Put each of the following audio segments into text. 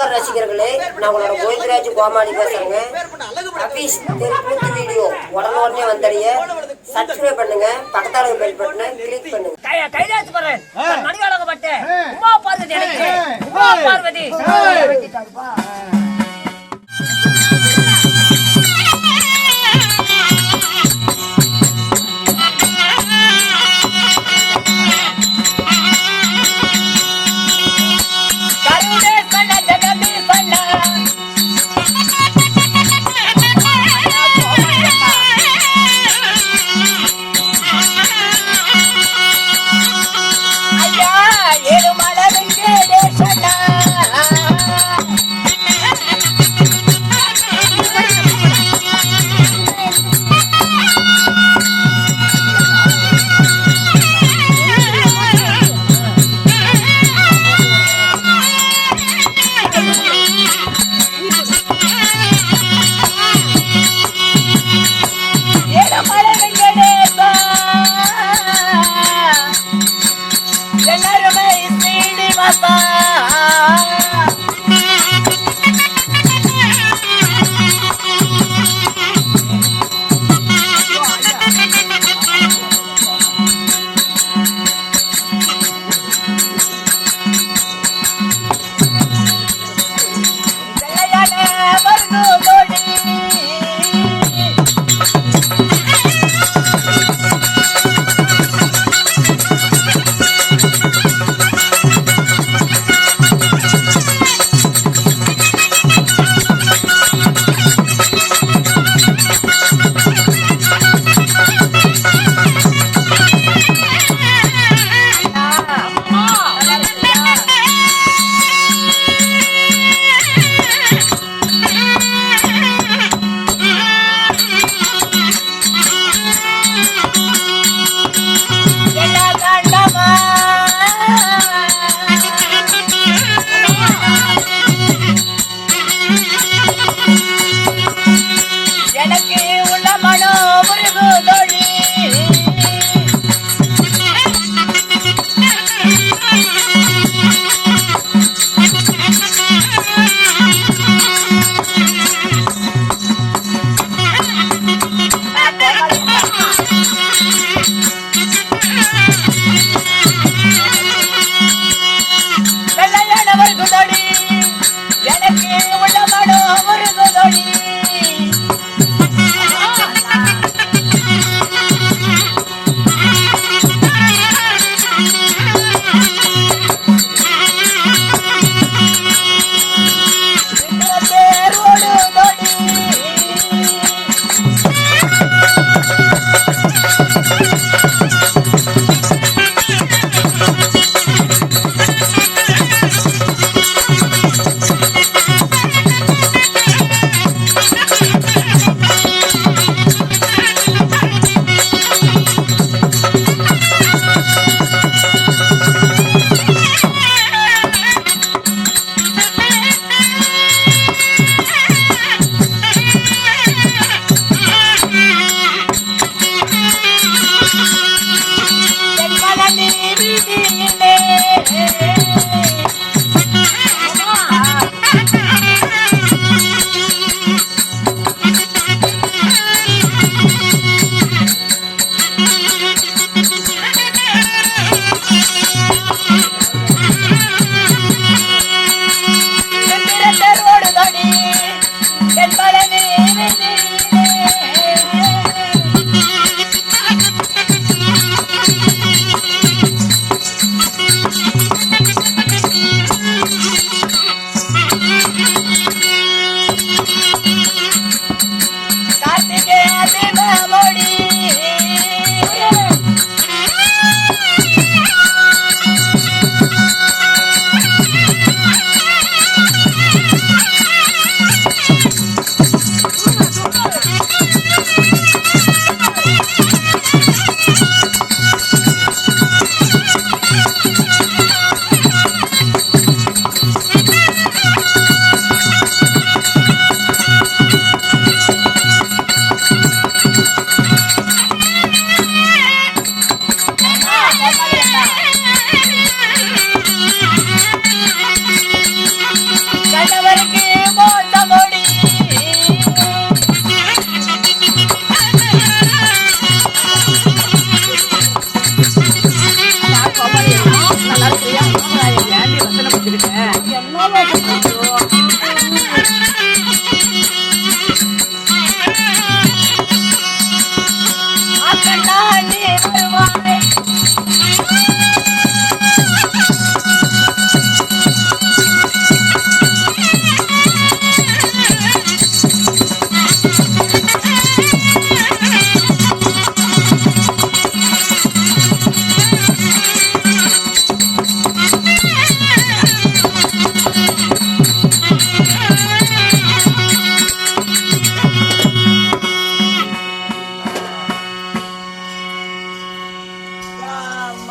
நமஸ்கார் ரசிகர்களே நான் உங்களோட கோவிந்தராஜ் கோமாளி பேசுறேங்க. அபீஸ் தெருக்கூத்து வீடியோ உடனே வந்தடைய சப்ஸ்கிரைப் பண்ணுங்க பக்கத்தால பெல் பட்டனை கிளிக் பண்ணுங்க. கை கைலாசு பரன் மணிவாளகப்பட்டேன் உமா பார்வதி எனக்கு உமா பார்வதி.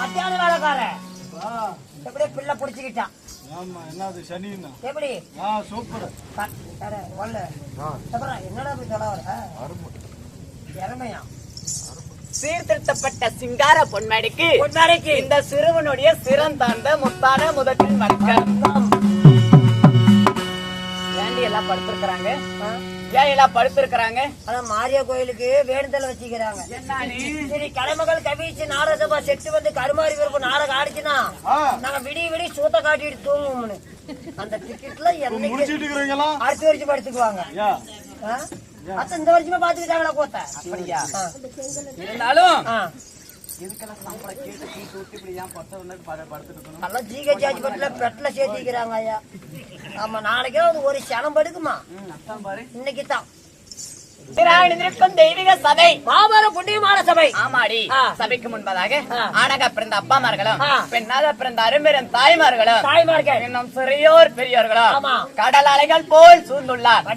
மத்தியான வேலைக்காரன். எப்படியே பிள்ளை புடிச்சுக்கிட்டான். ஆமா என்னது சனின்னா? எப்படி? ஆ சூப்பர். க- வேற, ஒல்லு. அப்புறம் என்னடா போய் சொல்ல வர? இறமையா? சீர்திருத்தப்பட்ட சிங்கார பொன்மேடைக்கு பொன்னாடைக்கு இந்த சிறுவனுடைய சிறந்தாண்ட முத்தான முதட்டின் மக்கள் ஏண்டி எல்லாம் படுத்திருக்கிறாங்க? ஏன் எல்லாம் படுத்திருக்கிறாங்க. ஆனா மாரியா கோயிலுக்கு வேண்டுதல் வச்சுக்கிறாங்க. சரி கலைமகள் கவிச்சு நாடக சபா செட்டு வந்து கருமாரி விருப்பம் நாடகம் ஆடிச்சுன்னா நாங்க விடிய விடிய சூத்த காட்டிட்டு தூங்குவோம்னு. அந்த டிக்கெட்ல அடுத்த வருஷம் படுத்துக்குவாங்க? அத்த இந்த வருஷமே பாத்துக்கிட்டாங்களா கோத்த? அப்படியா. இருந்தாலும் ஆ. இதுக்கெல்லாம் சம்பளம் கேட்டு டீ ஊத்தி இப்படி ஏன் பத்த வந்து படுத்துட்டு இருக்கணும் நல்லா ஜிஹெச் ஹாஸ்பிட்டல்ல பெட்ல சேர்த்திக்கிறாங்க ஐயா ஆமா நாளைக்கே அது ஒரு சனம் படுக்குமா ம், அதான் பாரு இன்னைக்கு தான் திராவிடத்திற்கும் தெய்வீக சபை மாபெர புண்ணியமான சபை ஆமாடி ஆ. சபைக்கு முன்பதாக. ஆணாக பிறந்த அப்பாமார்களும். பெண்ணாக பிறந்த அரும்பெரும் தாய்மார்களும் தாய்மார்கள் இன்னும் சிறியோர் பெரியோர்களும். கடல் அலைகள் போல் சூழ்ந்துள்ளார்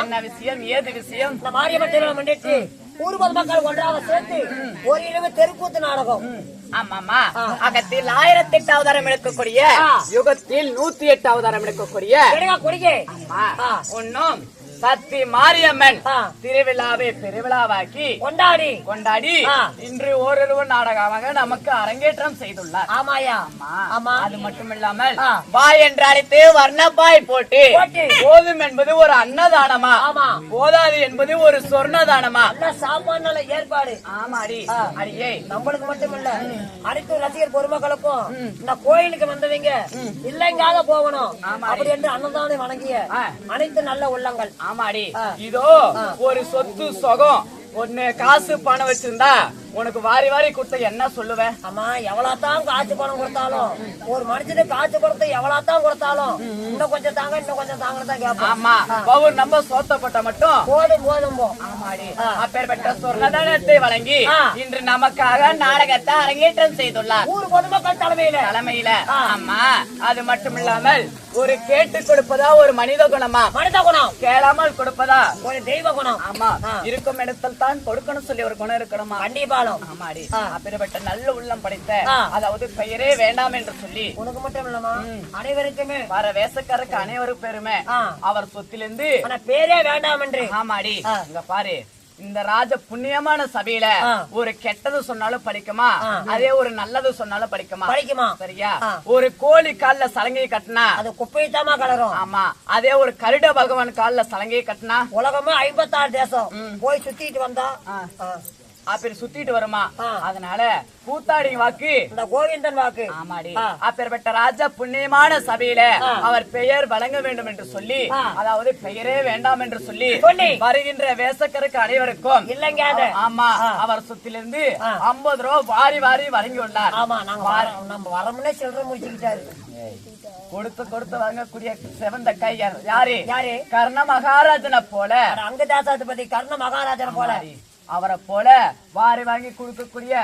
என்ன விஷயம் ஏது விஷயம் மாரியம்மன் திருவிழா முன்னிட்டு ஊர் பொதுமக்கள் ஒன்றாக சேர்த்து ஒரு இரவு தெருக்கூத்து நாடகம் ஆமாமா. அகத்தில் ஆயிரத்தி எட்டு அவதாரம் எடுக்கக்கூடிய. யுகத்தில் நூத்தி எட்டு அவதாரம் எடுக்கக்கூடிய. ஒன்னும் சக்தி மாரியம்மன். திருவிழாவை பெருவிழாவாக்கி கொண்டாடி கொண்டாடி. இன்று ஓரிரவு நாடகமாக நமக்கு அரங்கேற்றம் செய்துள்ளார் ஆமாயா ஆமா அது மட்டுமில்லாமல் ஆ. பாய் என்று அழைத்து வர்ணப்பாய் போட்டு. போதும் என்பது ஒரு அன்னதானமா. போதாது என்பது ஒரு சொர்ணதானமா சாப்பாடு நல்ல ஏற்பாடு ஆமாடி. அடியே நம்மளுக்கு மட்டும் இல்ல அனைத்து ரசிகர் பொதுமக்களுக்கும் இந்த கோயிலுக்கு வந்தவங்க இல்லைங்காத போகணும். அப்படி என்று அன்னதானம் வணங்கிய. அனைத்து நல்ல உள்ளங்கள் ஆமாடி. இதோ ஒரு சொத்து சொகம் ஒன்னு காசு பணம் வச்சிருந்தா உனக்கு வாரி வாரி கொடுத்த என்ன சொல்லுவேன் ஆமா எவ்வளவுதான் காசு பணம் கொடுத்தாலும் ஒரு மனுஷனுக்கு காசு கொடுத்து எவ்வளவுதான் கொடுத்தாலும் இன்னும் கொஞ்சம் தாங்க இன்னும் கொஞ்சம் தாங்க தான் கேட்போம் ஆமா பவுன் நம்ம சோத்தப்பட்ட மட்டும் போதும் போதும் ஆமாடி. அப்பேற்பட்ட சொர்ணதானத்தை வழங்கி. இன்று நமக்காக நாடகத்தை அரங்கேற்றம் செய்துள்ளார். ஊர் பொதுமக்கள் தலைமையில? தலைமையில. ஆமா அது மட்டும் இல்லாமல் ஒரு கேட்டு கொடுப்பதா ஒரு மனித குணமா? மனித குணம். கேளாமல் கொடுப்பதா? ஒரு தெய்வ குணம். ஆமா. இருக்கும் இடத்தில் தான் கொடுக்கணும் சொல்லி ஒரு குணம் இருக்கணுமா? ஆமாடி. அப்பேற்பட்ட நல்ல உள்ளம் படைத்த. அதாவது பெயரே வேண்டாம் என்று சொல்லி. உனக்கு மட்டும் இல்லமா அனைவருக்குமே. வர வேசக்காரருக்கு அனைவரும் பெருமை. அவர் சொத்திலிருந்து பேரே வேண்டாம் என்று. ஆமாடி. இங்க பாரு. இந்த ராஜ புண்ணியமான சபையில. ஒரு கெட்டது சொன்னாலும் படிக்குமா. அதே ஒரு நல்லது சொன்னாலும் படிக்குமா? படிக்குமா? சரியா. ஒரு கோழி கால்ல சலங்கையை கட்டினா? அது குப்பைத்தாமா கலரும். ஆமா. அதே ஒரு கருட பகவான் கால்ல சலங்கையை கட்டினா? உலகமே ஐம்பத்தாறு தேசம். போய் சுத்திட்டு வந்தா. அப்படி சுத்திட்டு வருமா. அதனால கூத்தாடி வாக்கு இந்த கோவிந்தன் வாக்கு ஆமாடி. அப்பேற்பட்ட ராஜா புண்ணியமான சபையில. அவர் பெயர் வழங்க வேண்டும் என்று சொல்லி. அதாவது பெயரே வேண்டாம் என்று சொல்லி. வருகின்ற வேசக்கருக்கு அனைவருக்கும் இல்லைங்க. ஆமா. அவர் சொத்திலிருந்து. ஐம்பது ரூபாய் வாரி வாரி வழங்கியுள்ளார் ஆமா நாங்க வர- நம்ம வரமுன்னே சில்லற முடிச்சுக்கிட்டாரு கொடுத்து கொடுத்து வாங்கக்கூடிய சிவந்த கையர் யாரு யாரு கர்ண மகாராஜனை போல அங்க தாசாதிபதி கர்ண மகாராஜன் போல அவரை போல வாரி வாங்கி கொடுக்கக்கூடிய.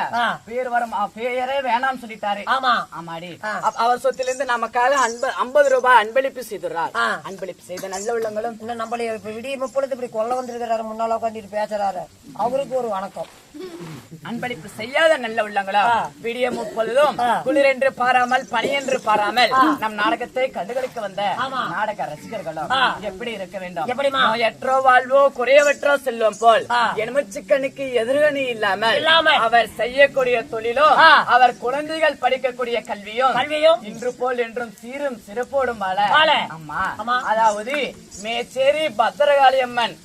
பேர் வரும் அ, பெயரே வேணாம்னு சொல்லிட்டாரு. ஆமா. ஆமாடி. அவர் சொத்திலிருந்து நமக்காக அன்ப- ஐம்பது ரூபாய் அன்பளிப்பு செய்துள்ளார் ஆ. அன்பளிப்பு செய்த நல்ல உள்ளங்களும் இன்னும் நம்மள இப்ப விடிய முப்பொழுது இப்படி கொல்ல வந்திருக்கிறாரு முன்னால உட்காந்துட்டு பேசுறாரு. அவருக்கு ஒரு வணக்கம். அன்பளிப்பு செய்யாத நல்ல உள்ளங்களா. விடிய முப்பொழுதும் ஆ. குளிரென்று பாராமல் பனியென்று பாராமல் நம் நாடகத்தை கண்டுகளிக்க வந்த. நாடக ரசிகர்களும். எப்படி இருக்க வேண்டும்? நோயற்றோ வாழ்வோ குறையவற்றோ செல்வம் போல். எலுமிச்சிக்கனுக்கு எதிரணி இல்லாமல். அவர் செய்யக்கூடிய தொழிலும் ஆ. அவர் குழந்தைகள் படிக்கக்கூடிய கல்வியும் கல்வியும் இன்று போல் என்றும் சீரும் சிறப்போடும். அம்மா. அதாவது மேச்சேரி பத்திரகாளி அம்மன்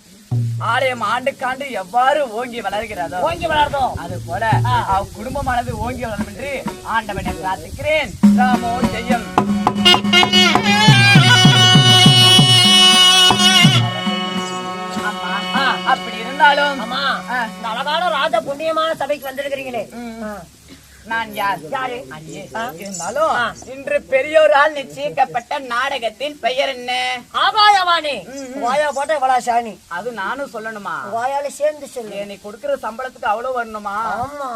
ஆலயம் ஆண்டுக்காண்டு எவ்வாறு ஓங்கி வளர்கிறதோ ஓங்கி வளர்ந்தோம். அது போல அவ் குடும்பமானது ஓங்கி வளரும் என்று ஆண்டவனை பிரார்த்திக்கிறேன். ராமோ ஜெயம். அப்படி இருந்தாலும் அழகான ராஜ புண்ணியமான சபைக்கு வந்திருக்கிறீங்களே. நான் யார்? யாரு? இருந்தாலும். இன்று பெரியோரால் நிச்சயிக்கப்பட்ட நாடகத்தின் பெயர் என்ன? ஆகாயவாணி வாயா போட்ட இவ்வளவு சாணி. அது நானும் சொல்லணுமா? வாயால சேர்ந்து சொல்லு. நீ கொடுக்கிற சம்பளத்துக்கு அவ்வளவு வரணுமா? ஆமா.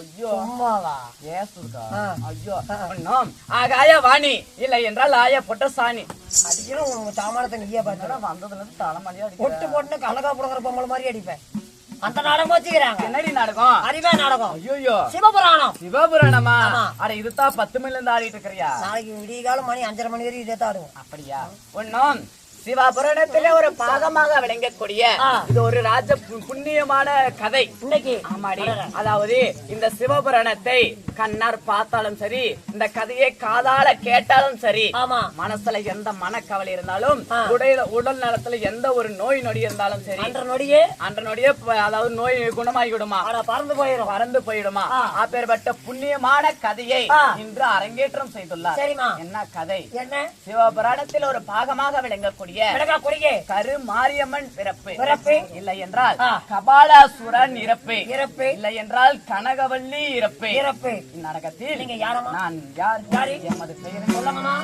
ஐயோ. சும்மாவா? ஏசுக்கா. ஐயோ. ஒண்ணும் ஆகாய வாணி இல்லை என்றால் ஆய பொட்ட சாணி. அடிக்கணும் சாமானத்தை நீயே பார்த்து வந்ததுல இருந்து தலைமணியா அடிக்கிற. போட்டு கலகா புடுங்குற பொம்பளை மாதிரி அடிப்பேன். அந்த நாடகம் வச்சுக்கிறாங்க. என்னடி நாடகம்? அறிவே நாடகம். ஐயோ சிவபுராணம். சிவபுராணமா. அட இதுதான் பத்து மணில இருந்து ஆடிட்டு இருக்கிறியா? நாளைக்கு விடிய காலம் மணி அஞ்சரை மணி வரைக்கும் இதே தாடுவோம் அப்படியா? ஒன்னும் சிவபுராணத்திலே ஒரு பாகமாக விளங்கக்கூடிய. இது ஒரு ராஜ புண்ணியமான கதை. ஆமாடி. அதாவது இந்த சிவபுராணத்தை கண்ணார் பார்த்தாலும் சரி இந்த கதையை காதால கேட்டாலும் சரி ஆமா. மனசுல எந்த மனக்கவலை இருந்தாலும். உடல் உடல் நலத்துல எந்த ஒரு நோய் நொடி இருந்தாலும் சரி அன்ற நொடியே. அன்ற நொடியே அதாவது நோய் குணமாகிவிடுமா? பறந்து போயிரும். பறந்து போயிடுமா. அப்பேற்பட்ட புண்ணியமான கதையை. இன்று அரங்கேற்றம் செய்துள்ளார். என்ன கதை? என்ன? சிவபுராணத்தில் ஒரு பாகமாக விளங்கக்கூடிய விளக்கா குடியே கரு மாரியம்மன் பிறப்பு பிறப்பு. இல்லை என்றால். கபாலாசுரன் இறப்பு இறப்பு. இல்லை என்றால் கனகவல்லி இறப்பு இறப்பு இந்நாடகத்தில் நீங்க யாரம்மா? நான் யார் யாரு? எமது பெயரை. சொல்லட்டுமா